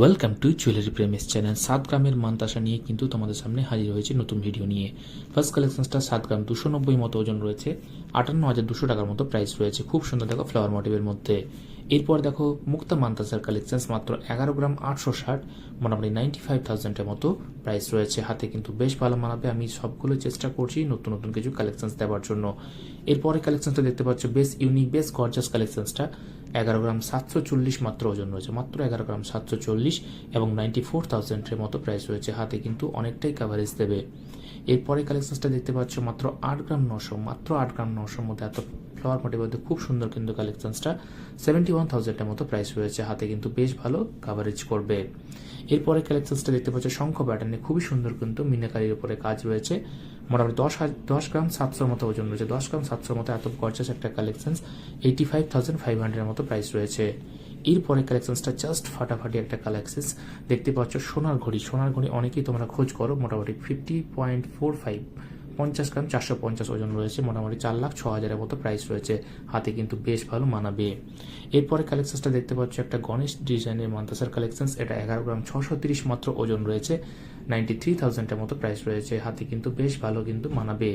Welcome to jewellery premise channel সাত গ্রামের মান্তাসা নিয়ে কিন্তু তোমাদের সামনে হাজির হয়েছে নতুন ভিডিও নিয়ে। ফার্স্ট কালেকশনসটা সাত গ্রাম দুশো নব্বই মতো ওজন রয়েছে। আটান্ন হাজার দুশো টাকার মতো প্রাইস রয়েছে খুব সুন্দর দেখো ফ্লাওয়ার মোটিভের মধ্যে। এরপর দেখো মুক্তা মান্তাসার কালেকশনস মাত্র এগারো গ্রাম আটশো ষাট, মোটামুটি নাইনটি ফাইভ থাউজেন্ডের মতো প্রাইস রয়েছে। হাতে কিন্তু বেশ ভালো মানাবে আমি সবগুলো চেষ্টা করছি নতুন নতুন কিছু কালেকশনস দেওয়ার জন্য। এরপরে কালেকশনসটা দেখতে পাচ্ছ, বেশ ইউনিক বেশ গর্জাস কালেকশনসটা এগারো গ্রাম সাতশো চল্লিশ মাত্র ওজন রয়েছে। মাত্র এগারো গ্রাম সাতশো চল্লিশ এবং নাইনটি ফোর থাউজেন্ডের মতো প্রাইস রয়েছে। হাতে কিন্তু অনেকটাই কাভারেজ দেবে। এরপরে কালেকশনটা দেখতে পাচ্ছ, মাত্র আট গ্রাম নশো, মাত্র আট গ্রাম নশোর মধ্যে এত ফ্লাওয়ার মোটের মধ্যে খুব সুন্দর কিন্তু কালেকশনসটা সেভেন্টি ওয়ান থাউজেন্ডের মতো প্রাইস রয়েছে। হাতে কিন্তু বেশ ভালো কাভারেজ করবে। এরপরে কালেকশনসটা দেখতে পাচ্ছ, শঙ্খ প্যাটার্নে খুবই সুন্দর কিন্তু মিনাকারির উপরে কাজ রয়েছে। মোটামুটি দশ দশ গ্রাম সাতশোর মতো ওজন রয়েছে। দশ গ্রাম সাতশোর মতো এত গর্জাস একটা collections eighty five thousand five হান্ড্রেডের মতো প্রাইস রয়েছে। এরপরে কালেকশনসটা জাস্ট ফাটাফাটি একটা কালেকশনস দেখতে পাচ্ছ, সোনার ঘড়ি। সোনার ঘড়ি অনেকেই তোমরা খোঁজ করো। মোটামুটি ফিফটি পয়েন্ট ফোর ফাইভ পঞ্চাশ গ্রাম চারশো পঞ্চাশ ওজন রয়েছে, মোটামুটি চার লাখ ছ হাজারের মতো প্রাইস রয়েছে। হাতে কিন্তু বেশ ভালো মানাবে। এরপরে কালেকশনসটা দেখতে পাচ্ছ, একটা গণেশ ডিজাইনের মান্তাসার কালেকশনস এটা এগারো গ্রাম ছশো তিরিশ মাত্র ওজন রয়েছে নাইনটি থ্রি থাউজেন্ডের মতো প্রাইস রয়েছে, হাতে কিন্তু বেশ ভালো কিন্তু মানাবে।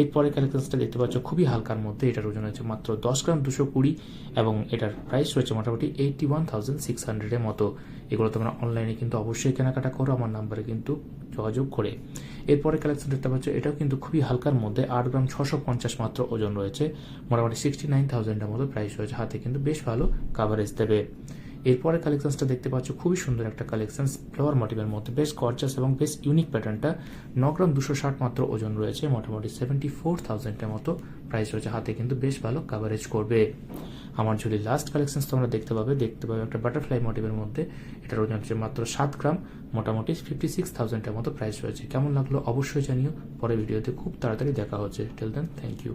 এরপরে কালেকশনসটা দেখতে পাচ্ছ, খুবই হালকার মধ্যে এটার ওজন হচ্ছে মাত্র দশ গ্রাম দুশো কুড়ি এবং এটার প্রাইস রয়েছে মোটামুটি এইটটি ওয়ান থাউজেন্ড সিক্স হান্ড্রেডের মতো। এগুলো তোমরা অনলাইনে কিন্তু অবশ্যই কেনাকাটা করো, আমার নাম্বারে কিন্তু যোগাযোগ করে। এরপরে কালেকশন দেখতে পাচ্ছ, এটাও কিন্তু খুবই হালকার মধ্যে আট গ্রাম ছশো পঞ্চাশ মাত্র ওজন রয়েছে। মোটামুটি সিক্সটি নাইন থাউজেন্ডের মতো প্রাইস রয়েছে। হাতে কিন্তু বেশ ভালো কাভারেজ দেবে। এরপরে কালেকশনসটা দেখতে পাচ্ছ, খুবই সুন্দর একটা কালেকশন ফ্লাওয়ার মোটিভের মধ্যে বেশ গর্জাস এবং বেশ ইউনিক প্যাটার্নটা ন গ্রাম দুশো ষাট মাত্র ওজন রয়েছে। মোটামুটি সেভেন্টি ফোর থাউজেন্ডের মতো প্রাইস রয়েছে। হাতে কিন্তু বেশ ভালো কাভারেজ করবে। আমার ঝুলি লাস্ট কালেকশন তোমরা দেখতে পাবে। দেখতে পাবে একটা বাটারফ্লাই মোটিভের মধ্যে। এটার ওজন হচ্ছে মাত্র সাত গ্রাম। মোটামুটি ফিফটি সিক্স থাউজেন্ডের মতো প্রাইস রয়েছে। কেমন লাগল অবশ্যই জানিও। পরে ভিডিওতে খুব তাড়াতাড়ি দেখা হচ্ছে। টেল দেন থ্যাংক ইউ